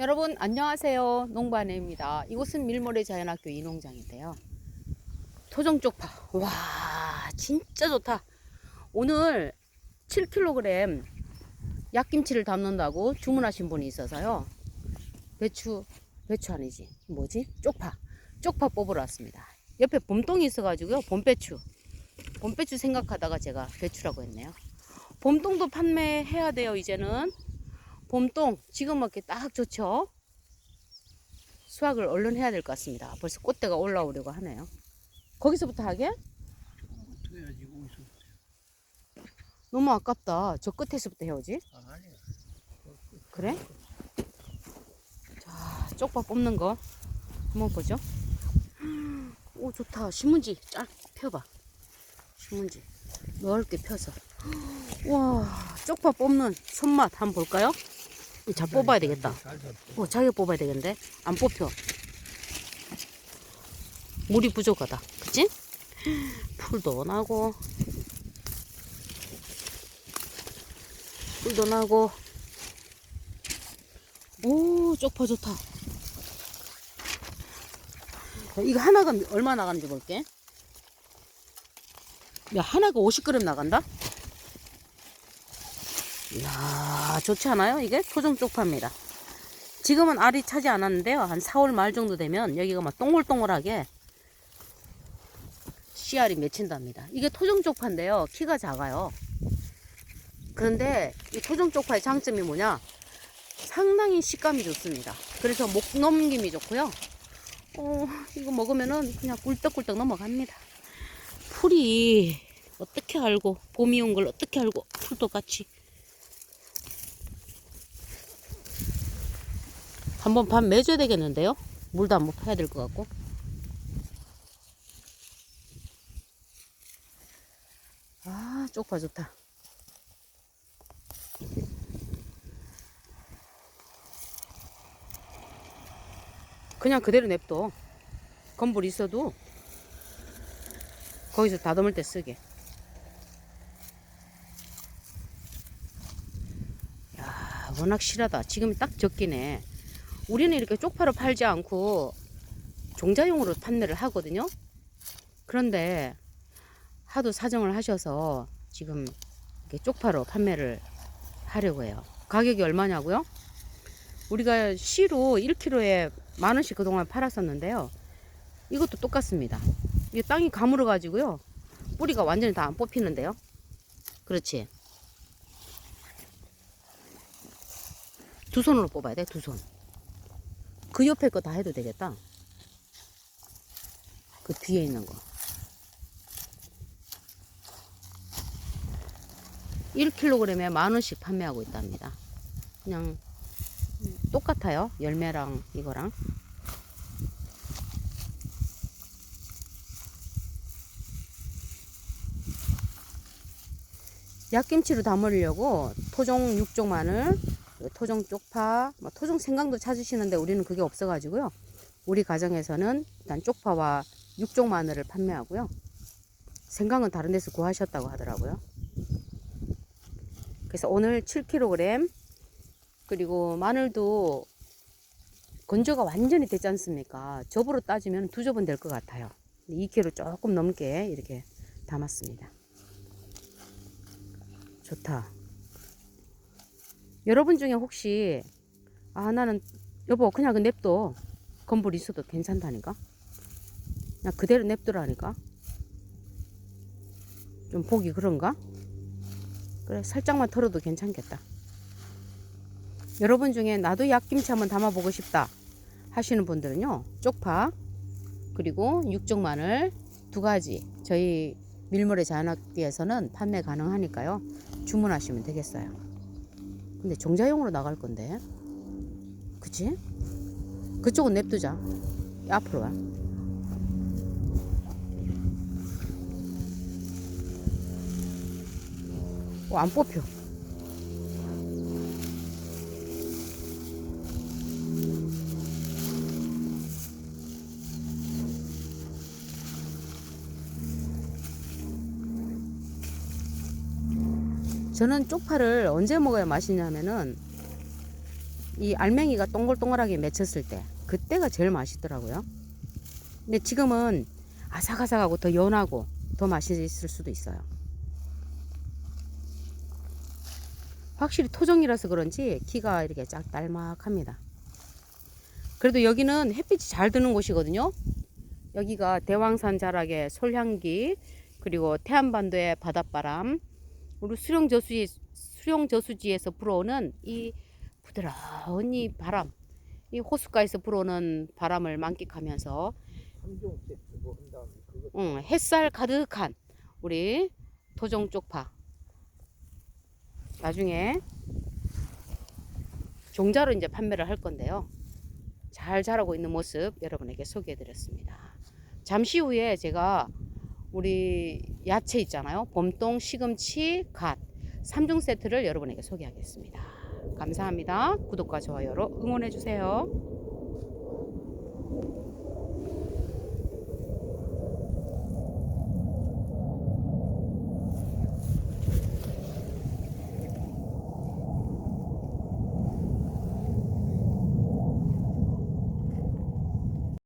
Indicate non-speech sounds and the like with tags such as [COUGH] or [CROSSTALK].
여러분 안녕하세요. 농부아내입니다. 이곳은 밀모래 자연학교 이농장인데요. 토종 쪽파. 와 진짜 좋다. 오늘 7kg 약김치를 담는다고 주문하신 분이 있어서요. 배추 배추 아니지? 뭐지? 쪽파. 쪽파 뽑으러 왔습니다. 옆에 봄동이 있어가지고요. 봄배추. 봄배추 생각하다가 제가 배추라고 했네요. 봄동도 판매해야 돼요 이제는 봄동 지금 먹기 딱 좋죠. 수확을 얼른 해야 될 것 같습니다. 벌써 꽃대가 올라오려고 하네요. 거기서부터 하게? 어떻게 해야지 거기서 너무 아깝다. 저 끝에서부터 해오지? 아, 아니야 그래? 자, 쪽파 뽑는 거 한번 보죠. 오, 좋다. 신문지 쫙 펴봐. 신문지 넓게 펴서. 와, 쪽파 뽑는 손맛 한번 볼까요? 자, 뽑아야 되겠다. 어, 자기가 뽑아야 되겠는데 안 뽑혀. 물이 부족하다. 그치? [GASPS] 풀도 나고 풀도 나고 오 쪽파 좋다. 자, 이거 하나가 얼마 나가는지 볼게. 야 하나가 50g 나간다? 이야 좋지 않아요? 이게 토종 쪽파입니다. 지금은 알이 차지 않았는데요. 한 4월 말 정도 되면 여기가 막 동글동글하게 씨알이 맺힌답니다. 이게 토종 쪽파인데요. 키가 작아요. 그런데 이 토종 쪽파의 장점이 뭐냐? 상당히 식감이 좋습니다. 그래서 목 넘김이 좋고요. 어, 이거 먹으면은 그냥 꿀떡꿀떡 넘어갑니다. 풀이 어떻게 알고 봄이 온 걸 어떻게 알고 풀도 같이 한번 반 매줘야 되겠는데요? 물도 한번 퍼야 될 것 같고. 아, 쪽파 좋다. 그냥 그대로 냅둬. 건불 있어도 거기서 다듬을 때 쓰게. 야, 워낙 실하다. 지금 딱 적기네. 우리는 이렇게 쪽파로 팔지 않고 종자용으로 판매를 하거든요. 그런데 하도 사정을 하셔서 지금 이렇게 쪽파로 판매를 하려고 해요. 가격이 얼마냐고요? 우리가 시로 1kg에 만 원씩 그동안 팔았었는데요. 이것도 똑같습니다. 이게 땅이 가물어 가지고요. 뿌리가 완전히 다 안 뽑히는데요. 그렇지. 두 손으로 뽑아야 돼, 두 손. 그 옆에 거 다 해도 되겠다. 그 뒤에 있는 거. 1kg에 만 원씩 판매하고 있답니다. 그냥 똑같아요. 열매랑 이거랑. 약김치로 담으려고 토종 육종 마늘, 토종 쪽파, 뭐 토종 생강도 찾으시는데 우리는 그게 없어가지고요. 우리 가정에서는 일단 쪽파와 육종 마늘을 판매하고요. 생강은 다른 데서 구하셨다고 하더라고요. 그래서 오늘 7kg 그리고 마늘도 건조가 완전히 됐지 않습니까? 접으로 따지면 두 접은 될 것 같아요. 2kg 조금 넘게 이렇게 담았습니다. 좋다. 여러분 중에 혹시 아 나는 여보 그냥 그 냅둬. 건불 있어도 괜찮다니까? 그냥 그대로 냅두라니까? 좀 보기 그런가? 그래 살짝만 털어도 괜찮겠다. 여러분 중에 나도 약김치 한번 담아보고 싶다 하시는 분들은요 쪽파 그리고 육종 마늘 두 가지 저희 밀물의 자연학교에서는 판매 가능하니까요 주문하시면 되겠어요 근데 종자용으로 나갈 건데. 그치? 그쪽은 냅두자. 앞으로 와. 어, 안 뽑혀. 저는 쪽파를 언제 먹어야 맛있냐면은 이 알맹이가 동글동글하게 맺혔을 때 그때가 제일 맛있더라고요. 근데 지금은 아삭아삭하고 더 연하고 더 맛있을 수도 있어요. 확실히 토종이라서 그런지 키가 이렇게 쫙 딸막합니다. 그래도 여기는 햇빛이 잘 드는 곳이거든요. 여기가 대왕산 자락의 솔향기 그리고 태안반도의 바닷바람 그리고 수령 저수지 수령 저수지에서 불어오는 이 부드러운 이 바람 이 호숫가에서 불어오는 바람을 만끽하면서 응, 햇살 가득한 우리 토종 쪽파 나중에 종자로 이제 판매를 할 건데요. 잘 자라고 있는 모습 여러분에게 소개해 드렸습니다. 잠시 후에 제가 우리 야채 있잖아요. 봄동, 시금치, 갓 3종 세트를 여러분에게 소개하겠습니다. 감사합니다. 구독과 좋아요로 응원해 주세요.